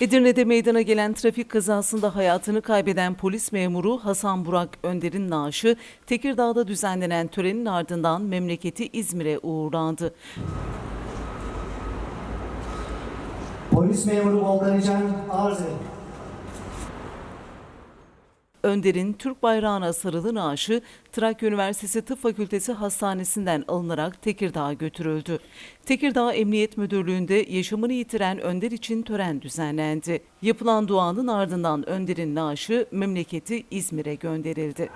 Edirne'de meydana gelen trafik kazasında hayatını kaybeden polis memuru Hasan Burak Önder'in naaşı Tekirdağ'da düzenlenen törenin ardından memleketi İzmir'e uğurlandı. Polis memuru Volkan İcan arz ederim. Önder'in Türk bayrağına sarılı naaşı Trakya Üniversitesi Tıp Fakültesi Hastanesi'nden alınarak Tekirdağ'a götürüldü. Tekirdağ Emniyet Müdürlüğü'nde yaşamını yitiren Önder için tören düzenlendi. Yapılan duanın ardından Önder'in naaşı memleketi İzmir'e gönderildi.